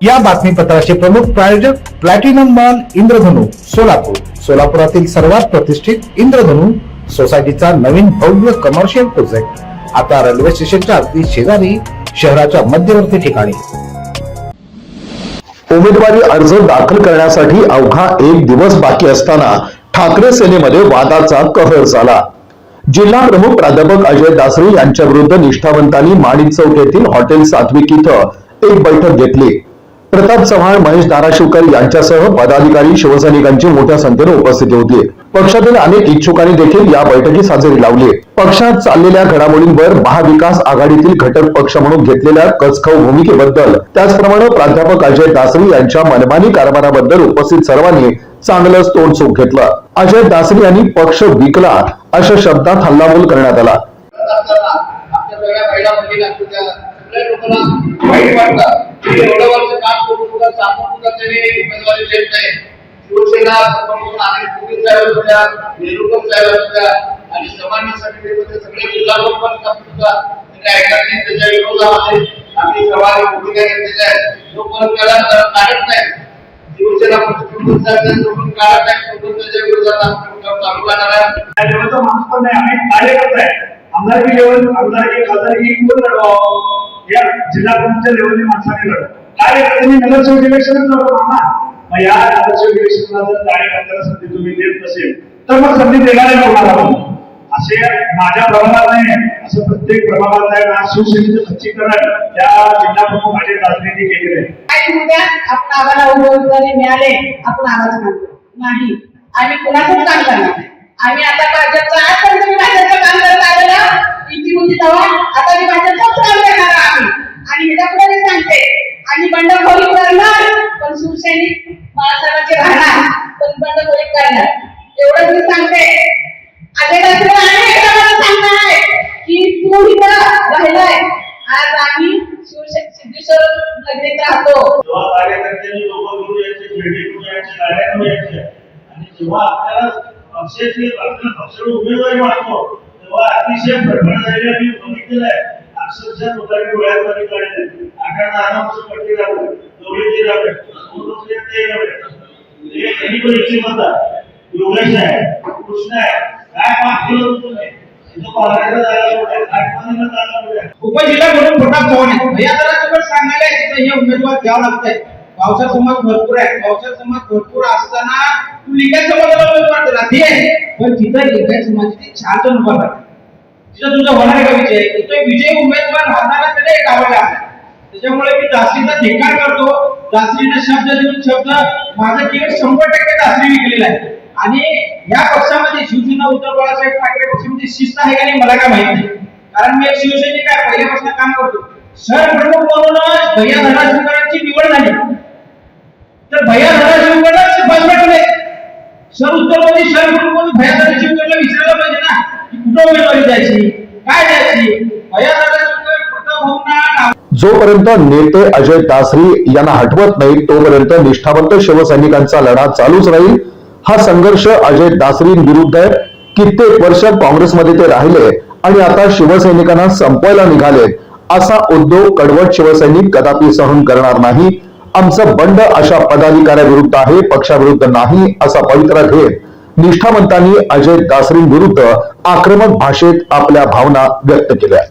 या बातमीपत्राचे प्रमुख प्रायोजक प्लॅटिनम मॉल इंद्रधनु सोलापूर. सोलापुरातील सर्वात प्रतिष्ठित इंद्रधनु सोसायटीचा नवीन भव्य कमर्शियल प्रोजेक्ट आता रेल्वे स्टेशनच्या अगदी शेजारी शहराच्या मध्यवर्ती ठिकाणी. उमेदवारी अर्ज दाखल करण्यासाठी अवघा एक दिवस बाकी असताना ठाकरे सेनेमध्ये वादाचा कहर झाला. जिल्हा प्रमुख प्राध्यापक अजय दासरे यांच्या विरुद्ध निष्ठावंतांनी माणिक चौक येथील हॉटेल सात्विक इथं एक बैठक घेतली. प्रताप चव्हाण महेश धाराशिवकर यांच्यासह पदाधिकारी शिवसैनिकांची मोठ्या संख्येने उपस्थिती होती. पक्षातील अनेक इच्छुकांनी देखील या बैठकीस हजेरी लावली. पक्षात चाललेल्या घडामोडींवर महाविकास आघाडीतील घटक पक्ष म्हणून घेतलेल्या कचखाऊ भूमिकेबद्दल त्याचप्रमाणे प्राध्यापक अजय दासरी यांच्या मनमानी कारभाराबद्दल उपस्थित सर्वांनी चांगलंच तोंड चूक घेतलं. अजय दासरी यांनी पक्ष विकला अशा शब्दात हल्लाबोल करण्यात आला. वाईट वाटतं एवढं वर्ष काम करून सुद्धा सुद्धा उमेदवारी देत नाही. शिवसेना साहेब साहेब आणि सामान्य समितीमध्ये सगळे जिल्हा सुद्धा ऐकत नाही त्याच्या विरोधामध्ये आम्ही सर्वांनी भूमिका घेतलेल्या आहेत जोपर्यंत त्याला काढत नाही शिवसेना पक्ष काढत नाही तोपर्यंत त्याच्या विरोधात चालू राहणार आहे. माणूस पण नाही. आम्ही कार्यकर्ता आहे. आमदारकी लेवल आमदारकी खासदारकी कोण या जिल्हा प्रमुखच्या लेवलने माणसाने लढव. नगरसेवक इलेक्शनच ना मग या नगरसेवक इलेक्शनला जर कार्यकर्त्याला संधी तुम्ही देत नसेल तर मग संधी देणारे होणार आहोत. असे माझ्या प्रभागात नाही असं प्रत्येक प्रभागात आहे ना शिवसेनेचं त्या जिल्हा प्रमुख अजय दासरेंनी आहे. आपण आम्हाला उमेदवारी मिळाले आपण आवाज मानतो. नाही. आम्ही कुणाचं काम करणार आम्ही आता भाजपचं आजपर्यंत मी भाजपचं काम करत आलेलं इथे होती तेव्हा आता मी भाजपचंच काम करणार आम्ही आणि ह्याच्या पुढे मी सांगते आणि बंडखोरी करणार पण शिवसैनिक बाळासाहेबांचे राहणार पण बंडखोरी करणार. एवढंच मी सांगते. अजय दासरे सांगणार आहे की तू इथं राहिलाय. आज आम्ही सिद्धेश्वर नगरीत राहतो. जेव्हा कार्यकर्त्यांनी लोक घेऊन यायचे घेऊन यायचे गाड्या घेऊन यायचे आणि जेव्हा आपल्याला आपल्याला पक्षाला उमेदवारी तेव्हा अतिशय भडभड झालेला अक्षरशः पाणी काढले पट्टी ते त्यांनी पण इच्छित होता योगेश आहे कृष्ण आहे. काय केलं तुम्ही उपजिल्हा म्हणून प्रताप कोण आहे. जरा सांगायला आहे, तिथं हे उमेदवार द्यावं लागतंय. पावसा समाज भरपूर आहे. पावसा समाज भरपूर असताना तू लिंगाय समाजाला उमेदवार दिला. ते पण तिथं लिंगाय समाजाचे चार जण उभा राहतात तिथं तुझा होणार आहे. का विजय तो विजय उमेदवार हाताला त्याला एक आवडला आहे. त्याच्यामुळे मी दासरीचा धिक्कार करतो. दासरीने शब्द देऊन शब्द माझं तिकीट शंभर टक्के दासरी विकलेला आहे. आणि या पक्षामध्ये शिवसेना उद्धव बाळासाहेब ठाकरे पक्षामध्ये शिस्त आहे का नाही मला काय माहीत नाही. कारण मी एक शिवसैनिक आहे पहिल्यापासून काम करतो. सर प्रमुख म्हणूनच भैया धनाशिवकरांची निवड झाली. तर भैया धनाशिवकरला शिफारस भेटले शहर उत्तरमध्ये शहर प्रमुख उमेदवारी द्यायची काय द्यायची जोपर्यंत नेते अजय दासरी यांना हटवत नाही तोपर्यंत निष्ठावंत शिवसैनिकांचा लढा चालूच राहील. हा संघर्ष अजय दासरी विरुद्ध आहे. कित्येक वर्ष काँग्रेसमध्ये ते राहिले आणि आता शिवसैनिकांना संपवायला निघाले असा उद्योग कडवट शिवसैनिक कदापि सहन करणार नाही. आमचं बंड अशा पदाधिकाऱ्याविरुद्ध आहे पक्षाविरुद्ध नाही असा पवित्रा घेत निष्ठावंतांनी अजय दासरींविरुद्ध आक्रमक भाषेत आपल्या भावना व्यक्त केल्या